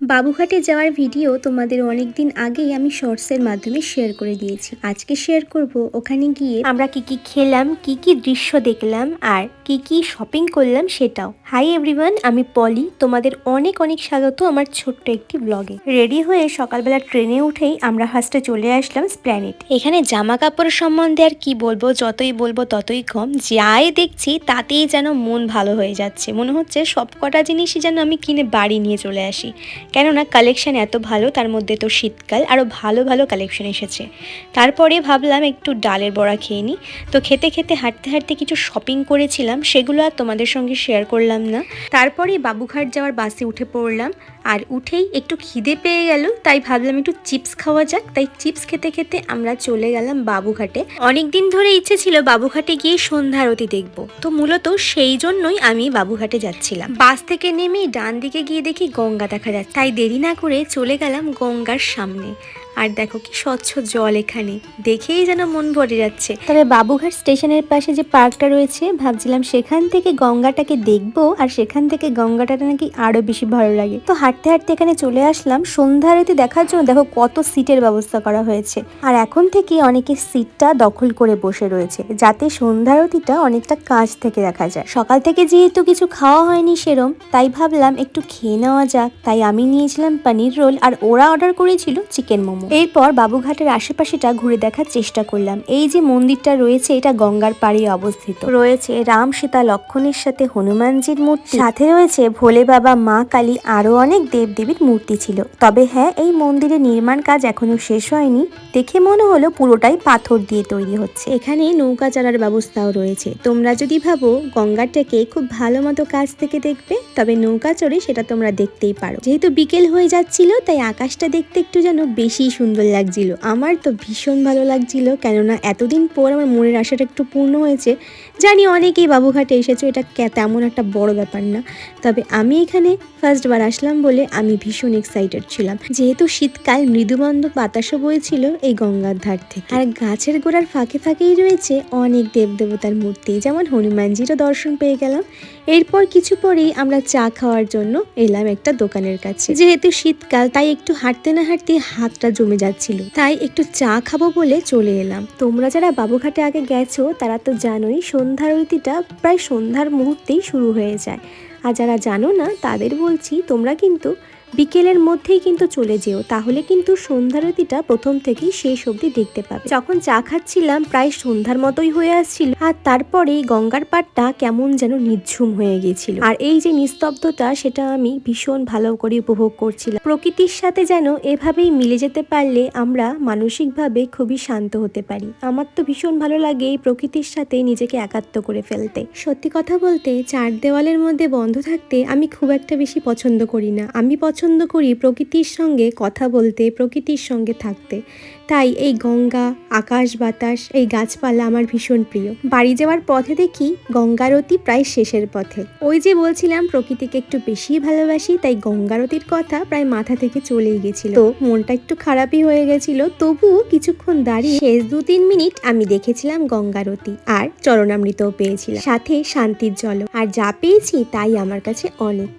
বাবুঘাটে যাওয়ার ভিডিও তোমাদের অনেক দিন আগেই আমি শর্টসের মাধ্যমে শেয়ার করে দিয়েছি। আজকে শেয়ার করব, ওখানে গিয়ে আমরা কি কি খেলাম, কি কি দৃশ্য দেখলাম, আর কি কি শপিং করলাম সেটাও। হাই এভরিওয়ান আমি পলি। তোমাদের অনেক অনেক স্বাগত আমার ছোট্ট একটি ব্লগে রেডি হয়ে সকালবেলা ট্রেনে উঠেই আমরা ফার্স্টে চলে আসলাম স্প্ল্যানেট এখানে জামা কাপড় সম্বন্ধে আর কি বলব, যতই বলব ততই কম। যাই দেখছি তাতেই যেন মন ভালো হয়ে যাচ্ছে। মনে হচ্ছে সব কটা জিনিসই যেন আমি কিনে বাড়ি নিয়ে চলে আসি। কেননা কালেকশান এত ভালো, তার মধ্যে তো শীতকাল আরও ভালো ভালো কালেকশন এসেছে। তারপরে ভাবলাম একটু ডালের বড়া খেয়ে নিই তো খেতে খেতে, হাঁটতে হাঁটতে কিছু শপিং করেছিলাম, সেগুলো আর তোমাদের সঙ্গে শেয়ার করলাম না। তারপরে বাবুঘাট যাওয়ার বাসে উঠে পড়লাম। আর উঠেই একটু খিদে পেয়ে গেল, তাই ভাবলাম একটু চিপস খাওয়া যাক। তাই চিপস খেতে খেতে আমরা চলে গেলাম বাবুঘাটে। অনেকদিন ধরে ইচ্ছে ছিল বাবুঘাটে গিয়ে সন্ধ্যা আরতি দেখব। তো মূলত সেই জন্যই আমি বাবুঘাটে যাচ্ছিলাম। বাস থেকে নেমেই ডান দিকে গিয়ে দেখি গঙ্গা দেখা যাচ্ছে। তাই দেরি না করে চলে গেলাম গঙ্গার সামনে। আর দেখো কি স্বচ্ছ জল এখানে। দেখেই যেন মন ভরে যাচ্ছে। তবে বাবুঘাট স্টেশনের পাশে যে পার্কটা রয়েছে, ভাবছিলাম সেখান থেকে গঙ্গাটাকে দেখব, আর সেখান থেকে গঙ্গাটা নাকি আরও বেশি ভালো লাগে। তো হাঁটতে হাঁটতে এখানে চলে আসলাম। সন্ধ্যা আরতি দেখার জন্য দেখো কত সিটের ব্যবস্থা করা হয়েছে। আর এখন থেকে অনেকে সিটটা দখল করে বসে রয়েছে, যাতে সন্ধ্যা আরতিটা অনেকটা কাছ থেকে দেখা যায়। সকাল থেকে যেহেতু কিছু খাওয়া হয়নি সেরম, তাই ভাবলাম একটু খেয়ে নেওয়া যাক। তাই আমি নিয়েছিলাম পনির রোল, আর ওরা অর্ডার করেছিল চিকেন মোমো। এরপর বাবুঘাটের আশেপাশেটা ঘুরে দেখার চেষ্টা করলাম। এই যে মন্দিরটা রয়েছে, এটা গঙ্গার পাড়ে অবস্থিত। রয়েছে রাম সীতা লক্ষণের সাথে হনুমানজির মূর্তি। সাথে রয়েছে ভোলে বাবা মা কালী আরও অনেক দেবদেবীর মূর্তি ছিল। তবে হ্যাঁ এই মন্দিরের নির্মাণ কাজ এখনও শেষ হয়নি। দেখে মনে হলো পুরোটাই পাথর দিয়ে তৈরি হচ্ছে। এখানে নৌকা চালার ব্যবস্থাও রয়েছে। তোমরা যদি ভাবো গঙ্গাটাকে খুব ভালো মতো কাছ থেকে দেখবে, তবে নৌকা চড়ে সেটা তোমরা দেখতেই পারো। যেহেতু বিকেল হয়ে যাচ্ছিল, তাই আকাশটা দেখতে একটু যেন বেশি সুন্দর লাগছিল। আমার তো ভীষণ ভালো লাগছিল, কেননা এতদিন পর আমার মনের আশাটা একটু পূর্ণ হয়েছে। জানি অনেকেই বাবুঘাটে এসেছ, এটা তেমন একটা বড় ব্যাপার না। তবে আমি এখানে ফার্স্টবার আসলাম বলে আমি ভীষণ এক্সাইটেড ছিলাম। যেহেতু শীতকাল মৃদুবন্ধ বাতাসও বইছিল এই গঙ্গার ধার থেকে। আর গাছের গোড়ার ফাঁকে ফাঁকেই রয়েছে অনেক দেবদেবতার মূর্তি। যেমন হনুমানজিরও দর্শন পেয়ে গেলাম। এরপর কিছু পরেই আমরা চা খাওয়ার জন্য এলাম একটা দোকানের কাছে। যেহেতু শীতকাল, তাই একটু হাঁটতে না হাঁটতে হাতটা জমে যাচ্ছিল। তাই একটু চা খাব বলে চলে এলাম। তোমরা যারা বাবুঘাটে আগে গেছো, তারা তো জানোই সন্ধ্যার রীতিটা প্রায় সন্ধ্যার মুহূর্তেই শুরু হয়ে যায়। আর যারা জানো না, তাদের বলছি, তোমরা কিন্তু বিকেলের মধ্যেই কিন্তু চলে যেও, তাহলে কিন্তু সন্ধ্যারতিটা প্রথম থেকেই শেষ অবধি দেখতে পাবে। যখন চা খাচ্ছিলাম, প্রায় সন্ধ্যার মতোই হয়ে আসছিল, আর তারপরে গঙ্গার পাড়টা কেমন যেন নিঝুম হয়ে গেছিল আর এই যে নিস্তব্ধতা, সেটা আমি ভীষণ ভালো করে উপভোগ করছিলাম। প্রকৃতির সাথে যেন এভাবেই মিলে যেতে পারলে আমরা মানসিকভাবে খুবই শান্ত হতে পারি। আমার তো ভীষণ ভালো লাগে এই প্রকৃতির সাথে নিজেকে একাত্ম করে ফেলতে। সত্যি কথা বলতে, চার দেওয়ালের মধ্যে বন্ধ থাকতে আমি খুব একটা বেশি পছন্দ করি না। আমি পছন্দ করি প্রকৃতির সঙ্গে কথা বলতে, প্রকৃতির সঙ্গে থাকতে। তাই এই গঙ্গা, আকাশ বাতাস, এই গাছপালা আমার ভীষণ প্রিয়। বাড়ি যাওয়ার পথে দেখি গঙ্গারতি প্রায় শেষের পথে। ওই যে বলছিলাম, প্রকৃতিকে একটু বেশি ভালোবাসি, তাই গঙ্গারতির কথা প্রায় মাথা থেকে চলেই গেছিল। তো মনটা একটু খারাপই হয়ে গেছিল, তবুও কিছুক্ষণ দাঁড়িয়ে শেষ দু তিন মিনিট আমি দেখেছিলাম গঙ্গারতি আর চরণামৃতও পেয়েছিলাম। সাথে শান্তির জল আর যা পেয়েছি তাই আমার কাছে অনেক।